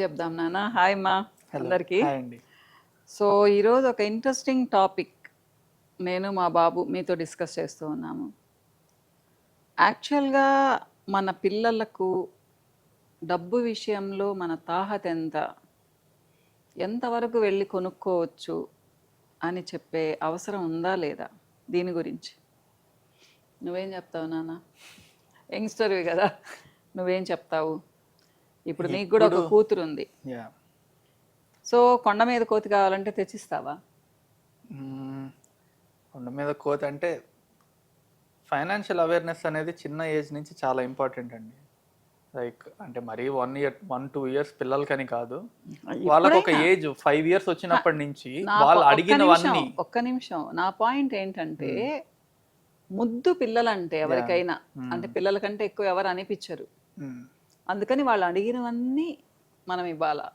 చెప్దాం నాన్న హాయ్ మా. అందరికీ. సో ఈరోజు ఒక ఇంట్రెస్టింగ్ టాపిక్ నేను మా బాబు మీతో డిస్కస్ చేస్తూ ఉన్నాము. యాక్చువల్గా మన పిల్లలకు డబ్బు విషయంలో మన తాహత ఎంత? ఎంతవరకు వెళ్ళి కొనుక్కోవచ్చు అని చెప్పే అవసరం ఉందా లేదా? దీని గురించి. నువ్వేం చెప్తావు నాన్న యంగ్స్టర్వి కదా. నువ్వేం చెప్తావు? ఇప్పుడు నీకు కూడా ఒక కూతురు ఉంది యా. సో కొండ మీద కోతి కావాలంటే తెచ్చిస్తావా? కొండ మీద కోత అంటే ఫైనాన్షియల్ అవేర్నెస్ అనేది చిన్న ఏజ్ నుంచి చాలా ఇంపార్టెంట్ అండి. లైక్ అంటే మరీ one year one two years పిల్లలకని కాదు. వాళ్ళకి ఒక. ఏజ్ ఫైవ్ ఇయర్స్ వచ్చినప్పటి నుంచి వాళ్ళు అడిగినవన్నీ ఒక్క నిమిషం. నా పాయింట్ ఏంటంటే ముద్దు పిల్లలంటే ఎవరికైనా. అంటే పిల్లల కంటే ఎక్కువ ఎవరు అనిపించరు. అందుకని వాళ్ళు అడిగినవన్నీ మనం ఇవ్వాలా?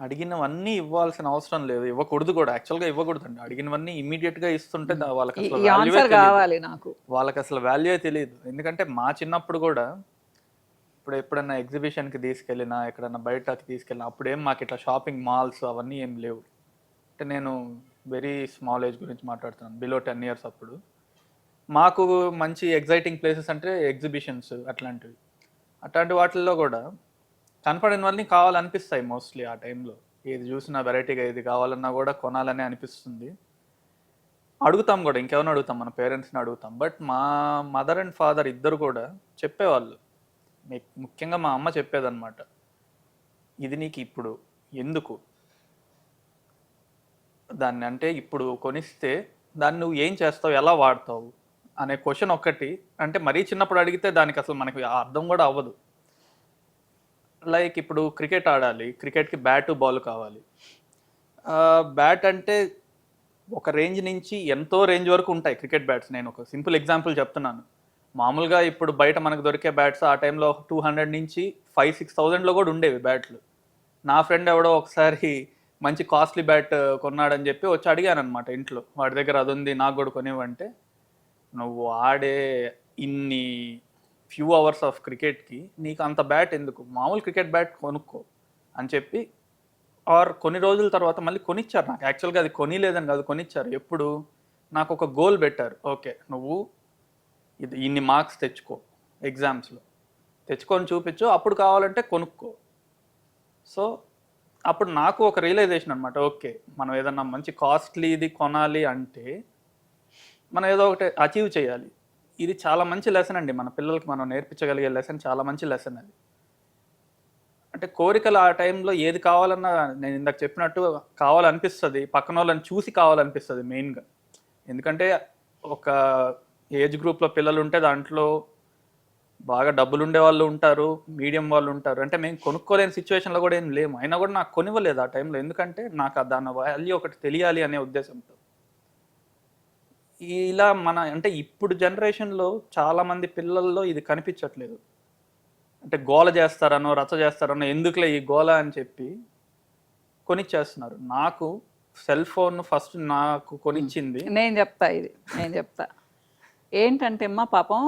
అడిగినవన్నీ ఇవ్వాల్సిన అవసరం లేదు. ఇవ్వకూడదు కూడా. యాక్చువల్గా ఇవ్వకూడదు అండి అడిగినవన్నీ ఇమీడియట్గా ఇస్తుంటే వాళ్ళకి అసలు ఆన్సర్. కావాలి నాకు. వాళ్ళకి అసలు వాల్యూ తెలియదు ఎందుకంటే మా చిన్నప్పుడు కూడా ఇప్పుడు ఎప్పుడైనా ఎగ్జిబిషన్కి తీసుకెళ్ళినా ఎక్కడైనా బయటకి తీసుకెళ్ళినా అప్పుడేం మాకు ఇట్లా షాపింగ్ మాల్స్ అవన్నీ ఏం లేవు. అంటే నేను వెరీ స్మాల్ ఏజ్ గురించి మాట్లాడుతున్నాను. బిలో టెన్ ఇయర్స్ అప్పుడు. మాకు మంచి ఎగ్జైటింగ్ ప్లేసెస్ అంటే ఎగ్జిబిషన్స్ అట్లాంటివి. అట్లాంటి వాటిల్లో కూడా కనపడినవన్నీ కావాలనిపిస్తాయి మోస్ట్లీ ఆ టైంలో. ఏది చూసినా వెరైటీగా ఏది కావాలన్నా కూడా కొనాలని అనిపిస్తుంది. అడుగుతాం కూడా ఇంకెవరిని అడుగుతాం? మన పేరెంట్స్ని అడుగుతాం. బట్ మా మదర్ అండ్ ఫాదర్ ఇద్దరు కూడా చెప్పేవాళ్ళు. మీ- ముఖ్యంగా మా అమ్మ చెప్పేదన్నమాట. ఇది నీకు ఇప్పుడు. ఎందుకు? దాన్ని అంటే ఇప్పుడు కొనిస్తే దాన్ని నువ్వు ఏం చేస్తావు? ఎలా వాడతావు? అనే క్వశ్చన్ ఒక్కటి. అంటే మరీ చిన్నప్పుడు అడిగితే దానికి అసలు మనకి అర్థం కూడా అవ్వదు. లైక్ ఇప్పుడు క్రికెట్ ఆడాలి క్రికెట్కి బ్యాట్ బాల్ కావాలి. బ్యాట్ అంటే ఒక రేంజ్ నుంచి ఎంతో రేంజ్ వరకు ఉంటాయి క్రికెట్ బ్యాట్స్. నేను ఒక సింపుల్ ఎగ్జాంపుల్ చెప్తున్నాను. మామూలుగా ఇప్పుడు బయట మనకు దొరికే బ్యాట్స్ ఆ టైంలో టూ హండ్రెడ్ నుంచి ఫైవ్ సిక్స్ థౌజండ్లో కూడా ఉండేవి బ్యాట్లు. నా ఫ్రెండ్ ఎవడో ఒకసారి మంచి కాస్ట్లీ బ్యాట్ కొన్నాడని చెప్పి వచ్చి అడిగాను అనమాట ఇంట్లో. వాడి దగ్గర అది ఉంది నాకు కూడా కొనివ్వంటే. నువ్వు ఆడే ఇన్ని ఫ్యూ అవర్స్ ఆఫ్ క్రికెట్కి నీకు అంత బ్యాట్ ఎందుకు? మామూలు క్రికెట్ బ్యాట్ కొనుక్కో అని చెప్పి ఆర్ కొన్ని రోజుల తర్వాత మళ్ళీ కొనిచ్చారు నాకు. యాక్చువల్గా అది కొనిలేదని కాదు కొనిచ్చారు. ఎప్పుడు? నాకు ఒక గోల్ పెట్టారు. ఓకే నువ్వు ఇది ఇన్ని మార్క్స్ తెచ్చుకో ఎగ్జామ్స్లో తెచ్చుకొని చూపించు అప్పుడు కావాలంటే కొనుక్కో. సో అప్పుడు నాకు ఒక రియలైజేషన్ అనమాట ఓకే మనం ఏదన్నా మంచి కాస్ట్లీది కొనాలి అంటే మనం ఏదో ఒకటి అచీవ్ చేయాలి. ఇది చాలా మంచి లెసన్ అండి. మన పిల్లలకి మనం నేర్పించగలిగే లెసన్ చాలా మంచి లెసన్ అది. అంటే కోరికలు ఆ టైంలో ఏది కావాలన్నా నేను ఇందాక చెప్పినట్టు కావాలనిపిస్తుంది. పక్కన వాళ్ళని చూసి కావాలనిపిస్తుంది మెయిన్గా ఎందుకంటే ఒక ఏజ్ గ్రూప్లో పిల్లలు ఉంటే దాంట్లో బాగా డబ్బులు ఉండే వాళ్ళు ఉంటారు మీడియం వాళ్ళు ఉంటారు. అంటే మేము కొనుక్కోలేని సిచ్యువేషన్లో కూడా ఏం లేము. అయినా కూడా నాకు కొనివ్వలేదు ఆ టైంలో ఎందుకంటే నాకు దాని వాల్యూ ఒకటి తెలియాలి అనే ఉద్దేశంతో. ఇలా మన అంటే ఇప్పుడు జనరేషన్లో చాలామంది పిల్లల్లో ఇది కనిపించట్లేదు. అంటే గోల చేస్తారనో రచ్చ చేస్తారనో ఎందుకులే ఈ గోల అని చెప్పి కొనిచ్చేస్తున్నారు. నాకు సెల్ ఫోన్ ఫస్ట్ నాకు కొనిచ్చింది నేను చెప్తా ఇది నేను చెప్తా. ఏంటంటే అమ్మా పాపం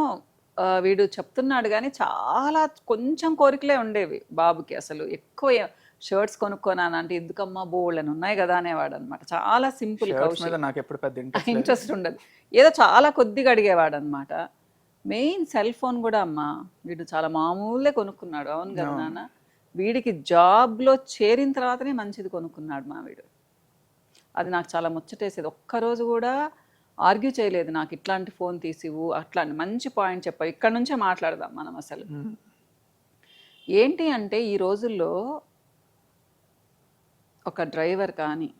వీడు చెప్తున్నాడు కానీ చాలా కొంచెం కోరికలే ఉండేవి బాబుకి అసలు. ఎక్కువ షర్ట్స్ కొనుక్కోనాను అంటే ఎందుకమ్మా బోల్డ్ ఉన్నాయి కదా అనేవాడు అనమాట చాలా సింపుల్ నాకు ఎప్పుడు పెద్ద ఇంట్రెస్ట్ ఉండదు. ఏదో చాలా కొద్దిగా అడిగేవాడు అనమాట మెయిన్ సెల్ ఫోన్ కూడా అమ్మా వీడు చాలా మామూలే కొనుక్కున్నాడు. అవును కదా. నాన్న? వీడికి జాబ్లో చేరిన తర్వాతనే మంచిది కొనుక్కున్నాడు మా వీడు. అది నాకు చాలా ముచ్చటేసేది. ఒక్కరోజు కూడా ఆర్గ్యూ చేయలేదు. నాకు ఇట్లాంటి ఫోన్ తీసివు అట్లాంటి మంచి పాయింట్ చెప్పావు. ఇక్కడ నుంచే మాట్లాడదాం మనం అసలు. ఏంటి అంటే ఈ రోజుల్లో ఒక డ్రైవర్ కానీ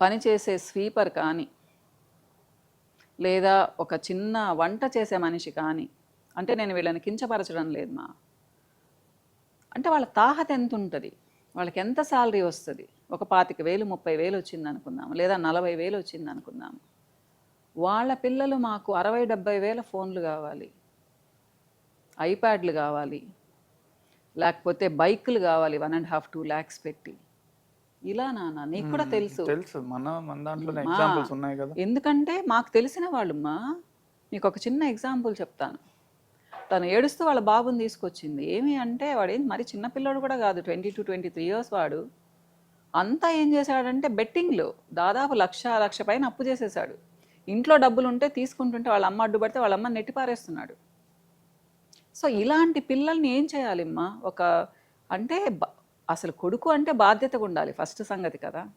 పనిచేసే స్వీపర్ కానీ లేదా ఒక చిన్న వంట చేసే మనిషి కానీ అంటే నేను వీళ్ళని కించపరచడం లేదు మా. అంటే వాళ్ళ తాహత ఎంత ఉంటుంది వాళ్ళకి ఎంత శాలరీ వస్తుంది? ఒక పాతిక వేలు ముప్పై వేలు వచ్చింది అనుకుందాము లేదా నలభై వేలు వచ్చింది అనుకుందాము వాళ్ళ పిల్లలు మాకు అరవై డెబ్బై వేల ఫోన్లు కావాలి. ఐప్యాడ్లు కావాలి. లేకపోతే బైకులు కావాలి one and half two lakhs పెట్టి. ఇలా నాన్న నీకు కూడా తెలుసు. తెలుసు. మన మన మా- ఎగ్జాంపుల్స్ ఉన్నాయి కదా. ఎందుకంటే మాకు తెలిసిన వాళ్ళమ్మా మీకు ఒక చిన్న ఎగ్జాంపుల్ చెప్తాను. తను ఏడుస్తూ వాళ్ళ బాబుని తీసుకొచ్చింది. ఏమి అంటే వాడు ఏం మరి చిన్నపిల్లడు కూడా కాదు twenty two twenty three years వాడు. అంతా ఏం చేశాడంటే బెట్టింగ్లో. దాదాపు లక్ష లక్ష పైన అప్పు చేసేసాడు. ఇంట్లో డబ్బులు ఉంటే తీసుకుంటుంటే వాళ్ళ అమ్మ అడ్డుపడితే వాళ్ళ అమ్మ నెట్టి పారేస్తున్నాడు సో ఇలాంటి పిల్లల్ని ఏం చేయాలిమ్మా? ఒక అంటే అసలు కొడుకు అంటే బాధ్యతగా ఉండాలి ఫస్ట్ సంగతి కదా.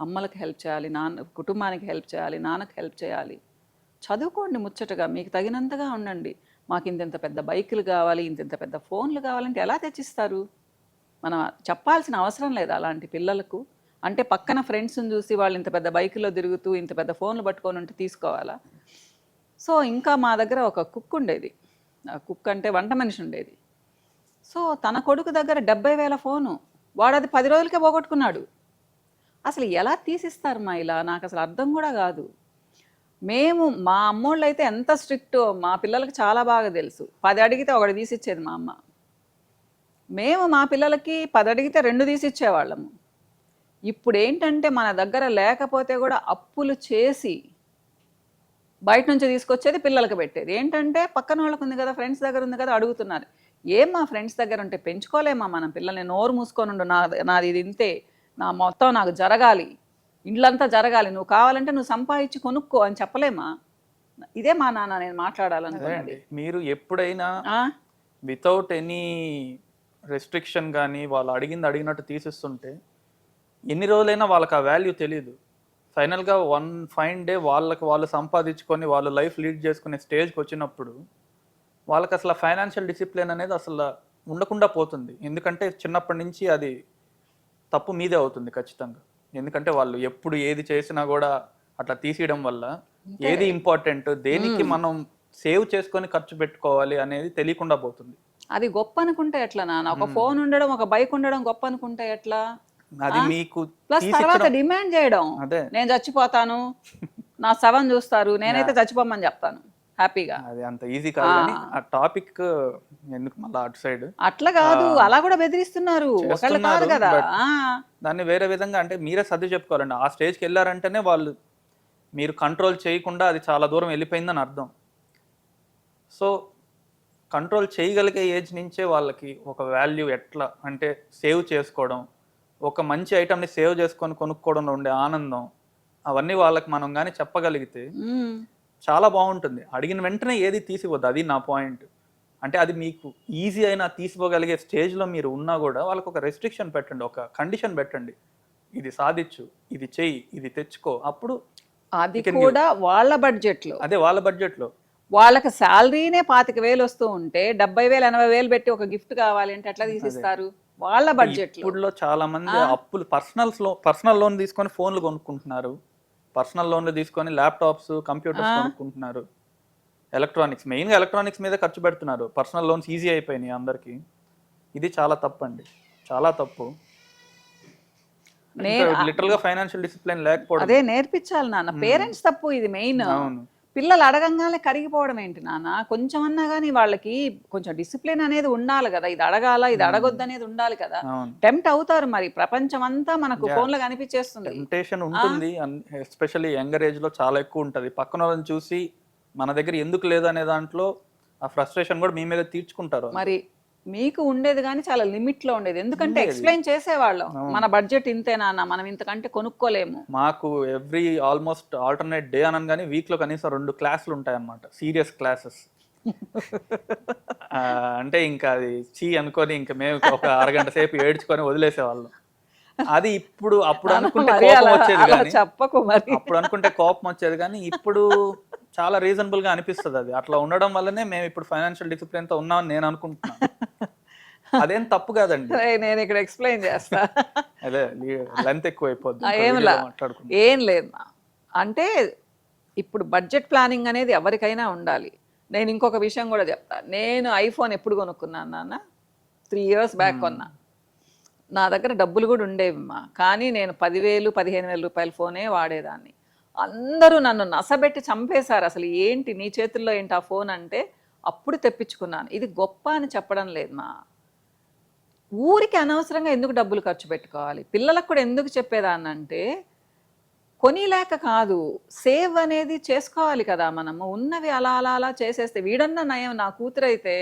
అమ్మలకు హెల్ప్ చేయాలి నాన్న కుటుంబానికి హెల్ప్ చేయాలి నాన్నకి హెల్ప్ చేయాలి. చదువుకోండి ముచ్చటగా మీకు తగినంతగా ఉండండి. మాకు ఇంత పెద్ద బైకులు కావాలి ఇంత పెద్ద ఫోన్లు కావాలంటే ఎలా తెచ్చిస్తారు? మనం చెప్పాల్సిన అవసరం లేదు అలాంటి పిల్లలకు. అంటే పక్కన ఫ్రెండ్స్ని చూసి వాళ్ళు ఇంత పెద్ద బైకులో తిరుగుతూ ఇంత పెద్ద ఫోన్లు పట్టుకొని ఉంటే తీసుకోవాలా? సో ఇంకా మా దగ్గర ఒక కుక్ ఉండేది. కుక్ అంటే వంట మనిషి ఉండేది. సో తన కొడుకు దగ్గర డెబ్బై వేల ఫోను. వాడు అది పది రోజులకే పోగొట్టుకున్నాడు. అసలు ఎలా తీసిస్తారు మా ఇలా? నాకు అసలు అర్థం కూడా కాదు. మేము మా అమ్మోళ్ళు అయితే ఎంత స్ట్రిక్టో మా పిల్లలకి చాలా బాగా తెలుసు. పది అడిగితే ఒకటి తీసిచ్చేది మా అమ్మ. మేము మా పిల్లలకి పది అడిగితే రెండు తీసిచ్చేవాళ్ళము. ఇప్పుడు ఏంటంటే మన దగ్గర లేకపోతే కూడా అప్పులు చేసి బయట నుంచి తీసుకొచ్చేది పిల్లలకి పెట్టేది. ఏంటంటే పక్కన వాళ్ళకు ఉంది కదా ఫ్రెండ్స్ దగ్గర ఉంది కదా అడుగుతున్నారు. ఏం మా ఫ్రెండ్స్ దగ్గర ఉంటే పెంచుకోలేమా మనం? పిల్లల్ని నోరు మూసుకొని ఉండు నా నాది ఇది ఇంతే. నా మొత్తం నాకు జరగాలి. ఇండ్లంతా జరగాలి. నువ్వు కావాలంటే నువ్వు సంపాదించి కొనుక్కో అని చెప్పలేమా? ఇదే మా నాన్న నేను మాట్లాడాలనుకున్నది. మీరు ఎప్పుడైనా ఆ? వితౌట్ ఎనీ రెస్ట్రిక్షన్ కానీ వాళ్ళు అడిగింది అడిగినట్టు తీసిస్తుంటే ఎన్ని రోజులైనా వాళ్ళకి ఆ వాల్యూ తెలియదు ఫైనల్గా వన్ ఫైన్ డే వాళ్ళకి వాళ్ళు సంపాదించుకొని వాళ్ళు లైఫ్ లీడ్ చేసుకునే స్టేజ్కి వచ్చినప్పుడు వాళ్ళకి అసలు ఫైనాన్షియల్ డిసిప్లిన్ అనేది అసలు ఉండకుండా పోతుంది. ఎందుకంటే చిన్నప్పటి నుంచి అది తప్పు మీదే అవుతుంది ఖచ్చితంగా. ఎందుకంటే వాళ్ళు ఎప్పుడు ఏది చేసినా కూడా అట్లా తీసేయడం వల్ల ఏది ఇంపార్టెంట్ దేనికి మనం సేవ్ చేసుకొని ఖర్చు పెట్టుకోవాలి అనేది తెలియకుండా పోతుంది. అది గొప్ప అనుకుంటే ఎట్లా నాన్న? ఒక ఫోన్ ఉండడం ఒక బైక్ ఉండడం గొప్ప అనుకుంటే ఎట్లా? అది మీకు ప్లస్ తర్వాత డిమాండ్ చేయడం. అదే. నేను చచ్చిపోతాను. నా శవం చూస్తారు. నేనైతే చచ్చిపోమని చెప్తాను. హ్యాపీగా. అది అంత ఈజీ కాదు ఆ. టాపిక్ ఎందుకు మళ్ళీ అటు సైడ్? అట్లా కాదు. అలా కూడా బెదిరిస్తున్నారు. ఒకళ్ళు కాదు కదా. దాన్ని వేరే విధంగా అంటే మీరే సర్ది చెప్పుకోవాలండి. ఆ స్టేజ్కి వెళ్ళారంటేనే వాళ్ళు మీరు కంట్రోల్ చేయకుండా అది చాలా దూరం వెళ్ళిపోయిందని అర్థం. సో కంట్రోల్ చేయగలిగే ఏజ్ నుంచే వాళ్ళకి ఒక వాల్యూ ఎట్లా అంటే సేవ్ చేసుకోవడం ఒక మంచి ఐటమ్ని సేవ్ చేసుకొని కొనుక్కోవడంలో ఉండే ఆనందం అవన్నీ వాళ్ళకి మనం కానీ చెప్పగలిగితే. చాలా బాగుంటుంది. అడిగిన వెంటనే ఏది తీసిపోద్దు? అది నా పాయింట్. అంటే అది మీకు ఈజీ అయినా తీసిపోగలిగే స్టేజ్లో మీరు ఉన్నా కూడా వాళ్ళకి ఒక రెస్ట్రిక్షన్ పెట్టండి ఒక కండిషన్ పెట్టండి. ఇది సాధించు ఇది చెయ్యి ఇది తెచ్చుకో. అప్పుడు అది కూడా వాళ్ళ బడ్జెట్లో. అదే వాళ్ళ బడ్జెట్లో వాళ్ళకి శాలరీనే పాతిక వేలు వస్తూ ఉంటే డెబ్బై వేలు ఎనభై వేలు పెట్టి ఒక గిఫ్ట్ కావాలి అంటే ఎట్లా తీసిస్తారు? వాళ్ళ బడ్జెట్ ఇప్పుడులో చాలా మంది అప్పులు పర్సనల్లో పర్సనల్ లోన్ తీసుకొని ఫోన్లు కొనుక్కుంటున్నారు. పర్సనల్ లోన్లు తీసుకొని ల్యాప్టాప్స్ కంప్యూటర్స్ కొనుక్కుంటున్నారు. ఎలక్ట్రానిక్స్ మెయిన్గా ఎలక్ట్రానిక్స్ మీద ఖర్చు పెడుతున్నారు. పర్సనల్ లోన్స్ ఈజీ అయిపోయినాయి అందరికీ. ఇది చాలా తప్పు అండి చాలా తప్పు. లిటరల్గా ఫైనాన్షియల్ డిసిప్లిన్ లేకపోవడం. అదే నేర్పించాలి నాన్న. పేరెంట్స్ తప్పు ఇది మెయిన్. అవును. పిల్లలు అడగంగానే కరిగిపోవడం ఏంటి నాన్న? కొంచెం అన్నా కానీ వాళ్ళకి కొంచెం డిసిప్లిన్ అనేది ఉండాలి కదా. ఇది అడగాల ఇది అడగొద్దు అనేది ఉండాలి కదా. టెంప్ట్ అవుతారు మరి. ప్రపంచం అంతా మనకు ఫోన్లో కనిపించేస్తుంది. టెంప్టేషన్ ఉంటుంది. ఎస్పెషల్లీ యంగర్ ఏజ్లో చాలా ఎక్కువ ఉంటుంది. పక్కన వాళ్ళని చూసి మన దగ్గర ఎందుకు లేదు అనే దాంట్లో ఆ ఫ్రస్ట్రేషన్ కూడా మీ మీద తీర్చుకుంటారు మరి మీకు ఉండేది కానీ చాలా లిమిట్లో ఉండేది. ఎందుకంటే ఎక్స్ప్లెయిన్ చేసేవాళ్ళం. మన బడ్జెట్ ఇంతేనా అన్న మనం ఇంతకంటే కొనుక్కోలేము. మాకు ఎవ్రీ ఆల్మోస్ట్ ఆల్టర్నేట్ డే అనగానే కానీ వీక్లో కనీసం రెండు క్లాసులు ఉంటాయి అన్నమాట సీరియస్ క్లాసెస్. అంటే ఇంకా అది చీ అనుకొని ఇంకా మేము ఒక అరగంట సేపు ఏడ్చుకొని వదిలేసేవాళ్ళం. అది ఇప్పుడు అప్పుడు అనుకుంటే కోపం వచ్చేది కానీ అప్పుడు అనుకుంటే కోపం వచ్చేది కానీ ఇప్పుడు చాలా రీజనబుల్గా అనిపిస్తుంది అది. అట్లా ఉండడం వల్లనే మేము ఇప్పుడు ఫైనాన్షియల్ డిసిప్లిన్తో ఉన్నామని నేను అనుకుంటున్నాను. అదేం తప్పు కాదండి. నేను ఇక్కడ ఎక్స్ప్లెయిన్ చేస్తా. అదే లెంత్ ఎక్కువ అయిపోద్ది ఏం లేదు. అంటే ఇప్పుడు బడ్జెట్ ప్లానింగ్ అనేది ఎవరికైనా ఉండాలి. నేను ఇంకొక విషయం కూడా చెప్తా. నేను ఐఫోన్ ఎప్పుడు కొనుక్కున్నాను నాన్న? త్రీ ఇయర్స్ బ్యాక్ కొన్నా. నా దగ్గర డబ్బులు కూడా ఉండేవి మా. కానీ నేను పదివేలు పదిహేను వేల రూపాయల ఫోనే వాడేదాన్ని. అందరూ నన్ను నసబెట్టి చంపేశారు. అసలు ఏంటి నీ చేతుల్లో ఏంటి ఆ ఫోన్ అంటే అప్పుడు తెప్పించుకున్నాను. ఇది గొప్ప అని చెప్పడం లేదు మా. ఊరికి అనవసరంగా ఎందుకు డబ్బులు ఖర్చు పెట్టుకోవాలి? పిల్లలకు కూడా ఎందుకు చెప్పేదాన్నంటే కొనిలేక కాదు సేవ్ అనేది చేసుకోవాలి కదా మనము. ఉన్నవి అలా అలా అలా చేసేస్తే వీడన్నా నయం నా కూతురు అయితే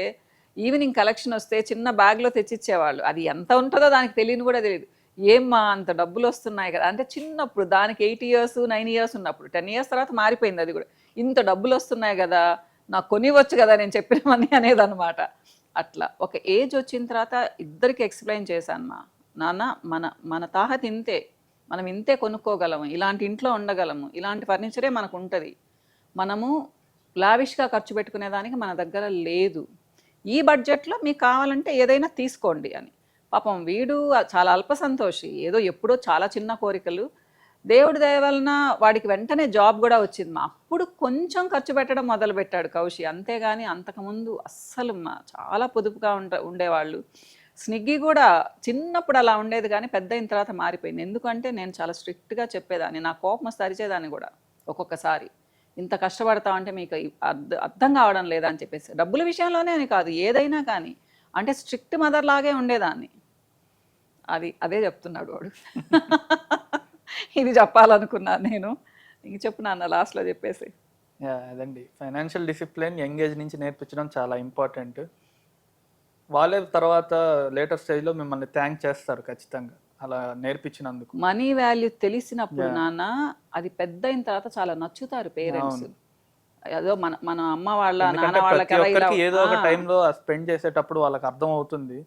ఈవినింగ్ కలెక్షన్ వస్తే చిన్న బ్యాగ్లో తెచ్చిచ్చేవాళ్ళు. అది ఎంత ఉంటుందో దానికి తెలియని కూడా తెలియదు. ఏమ్మా అంత డబ్బులు వస్తున్నాయి కదా? అంటే చిన్నప్పుడు దానికి ఎయిట్ ఇయర్స్ నైన్ ఇయర్స్ ఉన్నప్పుడు టెన్ ఇయర్స్ తర్వాత మారిపోయింది అది కూడా. ఇంత డబ్బులు వస్తున్నాయి కదా నాకు కొనివచ్చు కదా నేను చెప్పినవన్నీ అనేది అనమాట అట్లా. ఒక ఏజ్ వచ్చిన తర్వాత ఇద్దరికి ఎక్స్ప్లెయిన్ చేశాను మా నాన్న మన మన తాహత ఇంతే మనం ఇంతే కొనుక్కోగలము ఇలాంటి ఇంట్లో ఉండగలము ఇలాంటి ఫర్నిచరే మనకు ఉంటుంది మనము లావిష్గా ఖర్చు పెట్టుకునేదానికి మన దగ్గర లేదు. ఈ బడ్జెట్లో మీకు కావాలంటే ఏదైనా తీసుకోండి అని. పాపం వీడు చాలా అల్ప సంతోషి ఏదో ఎప్పుడో చాలా చిన్న కోరికలు. దేవుడి దయ వలన వాడికి వెంటనే జాబ్ కూడా వచ్చింది. మా అప్పుడు కొంచెం ఖర్చు పెట్టడం మొదలు పెట్టాడు కౌశి. అంతేగాని అంతకుముందు అస్సలు మా చాలా పొదుపుగా ఉండ ఉండేవాళ్ళు. స్నిగ్గి కూడా చిన్నప్పుడు అలా ఉండేది కానీ పెద్ద అయిన తర్వాత మారిపోయింది. ఎందుకంటే నేను చాలా స్ట్రిక్ట్గా చెప్పేదాన్ని. నా కోపం సరిచేదాన్ని కూడా ఒక్కొక్కసారి. ఇంత కష్టపడతా అంటే మీకు అర్థం కావడం లేదా అని చెప్పేసి. డబ్బుల విషయంలోనే అని కాదు. ఏదైనా కానీ. అంటే స్ట్రిక్ట్ మదర్ లాగే ఉండేదాన్ని. అది అదే చెప్తున్నాడు వాడు. ఇది చెప్పాలనుకున్నాను నేను. ఇంక చెప్పు నాన్న లాస్ట్లో చెప్పేసి. అదండి. ఫైనాన్షియల్ డిసిప్లిన్ యంగ్ ఏజ్ నుంచి నేర్పించడం చాలా ఇంపార్టెంట్. వాళ్ళే తర్వాత లేటర్ స్టేజ్లో మిమ్మల్ని థ్యాంక్ చేస్తారు ఖచ్చితంగా. అలా నేర్పించినందుకు. మనీ వాల్యూ తెలిసినప్పుడు. నాన్న అది పెద్ద అయిన తర్వాత చాలా నచ్చుతారు పేరెంట్స్. ఏదో మన మన అమ్మ వాళ్ళ నాన్న వాళ్ళకి ఏదో ఒక ఆ, టైంలో స్పెండ్ చేసేటప్పుడు వాళ్ళకి అర్థం అవుతుంది.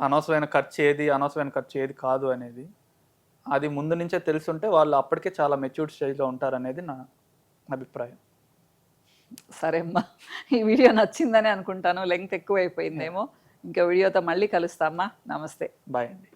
అనవసరమైన ఖర్చు ఏది అనవసరమైన ఖర్చు ఏది కాదు అనేది అది ముందు నుంచే తెలుసుంటే వాళ్ళు అప్పటికే చాలా మెచ్యూర్డ్ స్టేజ్లో ఉంటారనేది నా అభిప్రాయం. సరే అమ్మా ఈ వీడియో నచ్చిందని అనుకుంటాను. లెంగ్త్ ఎక్కువ అయిపోయిందేమో ఇంకా వీడియోతో మళ్ళీ కలుస్తామ్మా నమస్తే. బాయ్ అండి.